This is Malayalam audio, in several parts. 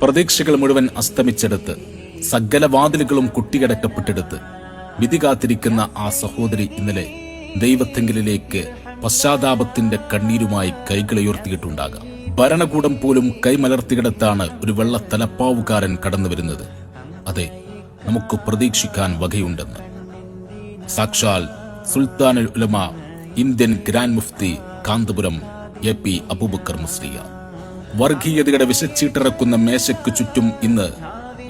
പ്രതീക്ഷകൾ മുഴുവൻ അസ്തമിച്ചെടുത്ത് സകല വാതിലുകളും കുട്ടിയടക്കപ്പെട്ടെടുത്ത് വിധി കാത്തിരിക്കുന്ന ആ സഹോദരി ഇന്നലെ ദൈവത്തെങ്കിലേക്ക് പശ്ചാത്താപത്തിന്റെ കണ്ണീരുമായി കൈകളുയർത്തിയിട്ടുണ്ടാകാം ഭരണകൂടം പോലും കൈമലർത്തിയിടത്താണ് ഒരു വെള്ള തലപ്പാവുകാരൻ കടന്നു വരുന്നത് അതെ നമുക്ക് പ്രതീക്ഷിക്കാൻ വകയുണ്ടെന്ന്. സാക്ഷാൽ സുൽത്താനുൽ ഉലമ ഇന്ത്യൻ ഗ്രാൻഡ് മുഫ്തി കാന്തപുരം എ പി അബൂബക്കർ മുസ്ലിയ വർഗീയതയുടെ വിശച്ചീട്ടിറക്കുന്ന മേശയ്ക്ക് ചുറ്റും ഇന്ന്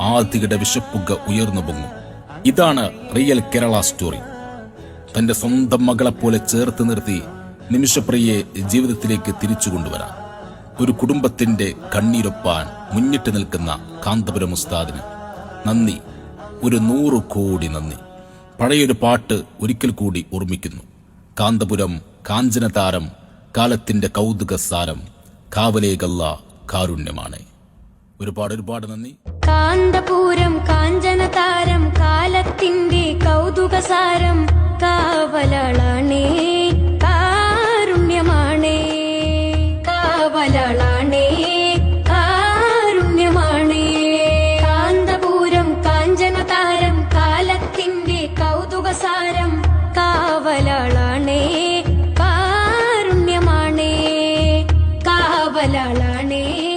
ആദിയുടെ വിശപ്പുക ഉയർന്നു പൊങ്ങും. ഇതാണ് റിയൽ കേരള സ്റ്റോറി. തന്റെ സ്വന്തം മകളെപ്പോലെ ചേർത്ത് നിർത്തി നിമിഷപ്രിയെ ജീവിതത്തിലേക്ക് തിരിച്ചു കൊണ്ടുവരാൻ ഒരു കുടുംബത്തിന്റെ കണ്ണീരൊപ്പാൻ മുന്നിട്ട് നിൽക്കുന്ന കാന്തപുരം ഉസ്താദിന് നന്ദി. ഒരു നൂറ് കോടി നന്ദി. പഴയൊരു പാട്ട് ഒരിക്കൽ കൂടി ഓർമ്മിക്കുന്നു. കാന്തപുരം കാഞ്ചനതാരം കാലത്തിന്റെ കൗതുക സാരം കാവലേകല്ല കാരുണ്യമാണ്. ഒരുപാട് ഒരുപാട് നന്ദി. കാന്തപൂരം കാഞ്ചന താരം കാലത്തിന്റെ കൗതുകസാരം കാവലാളാണേ കാരുണ്യമാണേ. കാവലാളാണേ കാരുണ്യമാണേ. കാന്തപൂരം കാഞ്ചന താരം കാലത്തിന്റെ കൗതുകസാരം കാവലാള കാവലാളാണേ